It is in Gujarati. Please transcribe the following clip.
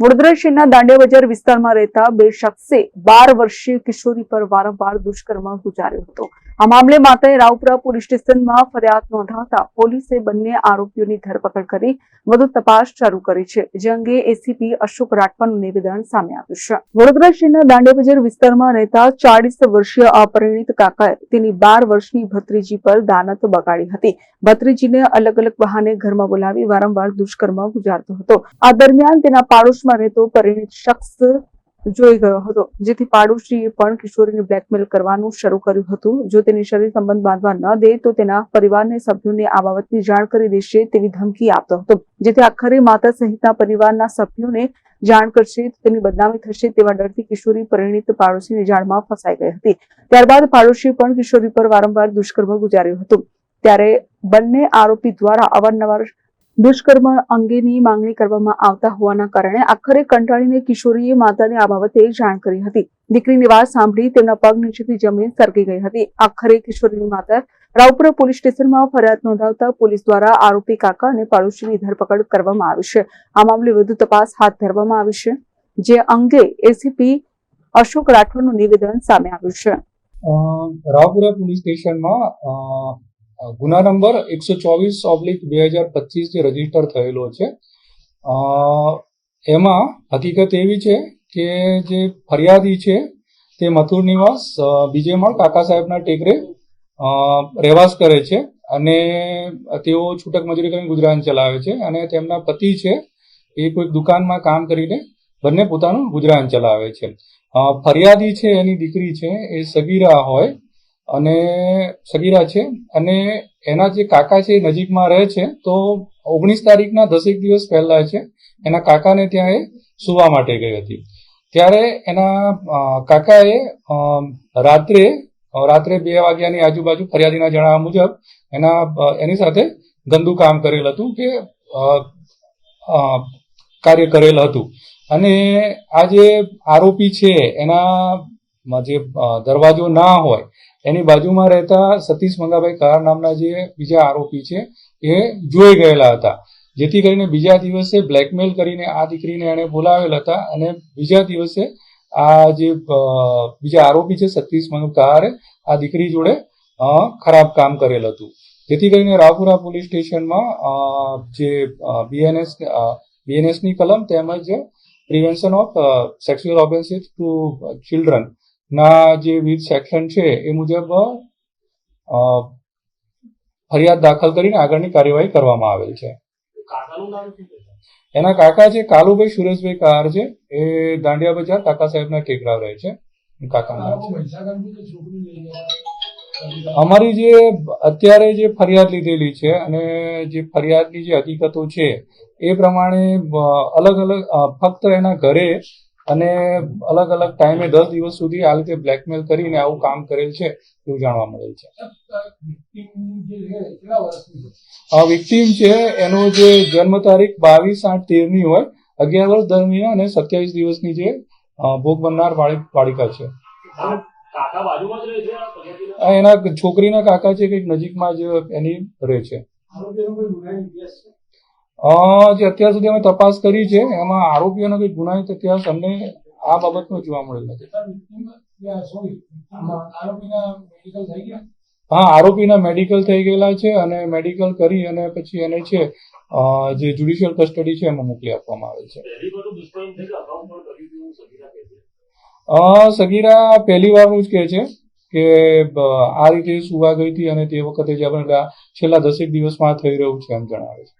વડોદરા શહેરના વિસ્તારમાં રહેતા બે શખ્સે બાર વર્ષીય કિશોરી પર વારંવાર દુષ્કર્મ ગુજાર્યો હતો. આ મામલે માતાએ રાવપુરા પોલીસ સ્ટેશનમાં ફરિયાદ નોંધાવતા પોલીસે બંને આરોપીઓની ધરપકડ કરી વધુ તપાસ શરૂ કરી છે, જે અંગે એસીપી અશોક રાઠવાનું નિવેદન સામે આવ્યું છે. વડોદરા શહેરના દાંડિયા વિસ્તારમાં રહેતા ચાળીસ વર્ષીય અપરિણિત કાકાએ તેની બાર વર્ષની ભત્રીજી પર દાનત બગાડી હતી. ભત્રીજીને અલગ અલગ બહાને ઘરમાં બોલાવી વારંવાર દુષ્કર્મ ગુજારતો હતો. આ દરમિયાન તેના પાડોશમાં રહેતો પરિણીત શખ્સ જોઈ ગયો હતો, જેથી પાડોશીએ પણ કિશોરીને બ્લેકમેલ કરવાનું શરૂ કર્યું હતું. જો તેની શરીર સંબંધ બાંધવા ન દે, તો તેના પરિવારના સભ્યોને આ બાબતની જાણ કરી દેશે તેવી ધમકી આપતો હતો. જેથી આખરે માતા સહિતના પરિવારના સભ્યોને જાણ કરશે તેની બદનામી થશે તેવા ડરથી કિશોરી પરિણીત પાડોશીની જાળમાં ફસાઈ ગઈ હતી. ત્યારબાદ પાડોશીએ પણ કિશોરી પર વારંવાર દુષ્કર્મ ગુજાર્યું હતું. ત્યારે બંને આરોપી દ્વારા અવારનવાર દુષ્કર્મ અંગેની માંગણી કરવામાં આવતા હોવાના કારણે આખરે કંટાળીને કિશોરીએ માતાને આ બાબતે જાણ કરી હતી. દીકરીની વાત સાંભળી તેમના પગ નીચેથી જમીન સરકી ગઈ હતી. આખરે કિશોરીની માતા રાવપુરા પોલીસ સ્ટેશનમાં ફરિયાદ નોંધાવતા પોલીસ દ્વારા આરોપી કાકા અને પાડોશીની ધરપકડ કરવામાં આવી છે. આ મામલે વધુ તપાસ હાથ ધરવામાં આવી છે, જે અંગે એસીપી અશોક રાઠોડનું નિવેદન સામે આવ્યું છે. રાવપુરા પોલીસ સ્ટેશનમાં ગુના નંબર એકસો ચોવીસ ઓબ્લિક બે હજાર પચીસ જે રજિસ્ટર થયેલો છે. એમાં હકીકત એવી છે કે જે ફરિયાદી છે તે મથુર નિવાસ બીજે માળ કાકા સાહેબના ટેકરે રહેવાસ કરે છે અને તેઓ છૂટક મજૂરી કરીને ગુજરાન ચલાવે છે અને તેમના પતિ છે એ કોઈક દુકાનમાં કામ કરીને બંને પોતાનું ગુજરાન ચલાવે છે. ફરિયાદી છે એની દીકરી છે એ સગીરા હોય અને સગીરા છે. અને એના જે કાકા છે એ નજીકમાં રહે છે. તો ઓગણીસ તારીખના દસેક દિવસ પહેલા છે. એના કાકાને ત્યાં એ સુવા માટે ગઈ હતી. ત્યારે એના કાકાએ રાત્રે રાત્રે બે વાગ્યાની આજુબાજુ ફરિયાદીના જણાવ્યા મુજબ એના એની સાથે ગંદુ કામ કરેલ હતું કે કાર્ય કરેલ હતું. અને આ જે આરોપી છે એના જે દરવાજો ના હોય, એની બાજુમાં રહેતા સતીશ મંગાભાઈ કાર નામના જે બીજા આરોપી છે, એ જોઈ ગયેલા હતા. જેથી કરીને બીજા દિવસે બ્લેકમેલ કરીને આ દીકરીને એણે બોલાવેલ હતા અને બીજા દિવસે આ જે બીજા આરોપી છે સતીશ મંગાભાઈ આ દીકરી જોડે ખરાબ કામ કરેલ હતું. જેથી કરીને રાવપુરા પોલીસ સ્ટેશનમાં જે બીએનએસ બીએનએસની કલમ તેમજ prevention of sexual offences to children ના જે વિવિધ સેક્શન છે એ મુજબ ફરિયાદ દાખલ કરીને આગળની કાર્યવાહી કરવામાં આવેલ છે. એના કાકા છે કાલુભાઈ સુરેશભાઈ કાર છે. એ દાંડિયા બજાર કાકા સાહેબના ટેકરા રહે છે. કાકાનું અમારી જે અત્યારે જે ફરિયાદ લીધેલી છે અને જે ફરિયાદની જે હકીકતો છે એ પ્રમાણે અલગ અલગ ફક્ત એના ઘરે અને અલગ અલગ ટાઈમે દસ દિવસ સુધી આ રીતે બ્લેકમેલ કરીને આવું કામ કરેલ છે એવું જાણવા મળેલ છે. વિક્ટીમ છે એનો જે જન્મ તારીખ બાવીસ આઠ તેરની હોય અગિયાર વર્ષ દરમિયાન અને સત્યાવીસ દિવસની જે ભોગ બનનાર બાળક છે. એના છોકરીના કાકા છે કંઈક નજીકમાં જ એની રહે છે? જે અત્યાર સુધી અમે તપાસ કરી છે, એમાં આરોપીઓનો કોઈ ગુનાહિત ઇતિહાસ અમને આ બાબતમાં જોવા મળેલ નથી હા, આરોપીના મેડિકલ થઈ ગયેલા છે અને મેડિકલ કરી અને પછી એને છે જે જ્યુડિશિયલ કસ્ટડી છે એમાં મોકલી આપવામાં આવે છે. સગીરા પહેલી વારનું જ કહે છે કે આ રીતે સુવા ગઈ હતી અને તે વખતે જે આપણે છેલ્લા દસેક દિવસમાં થઈ રહ્યું છે એમ જણાવે છે.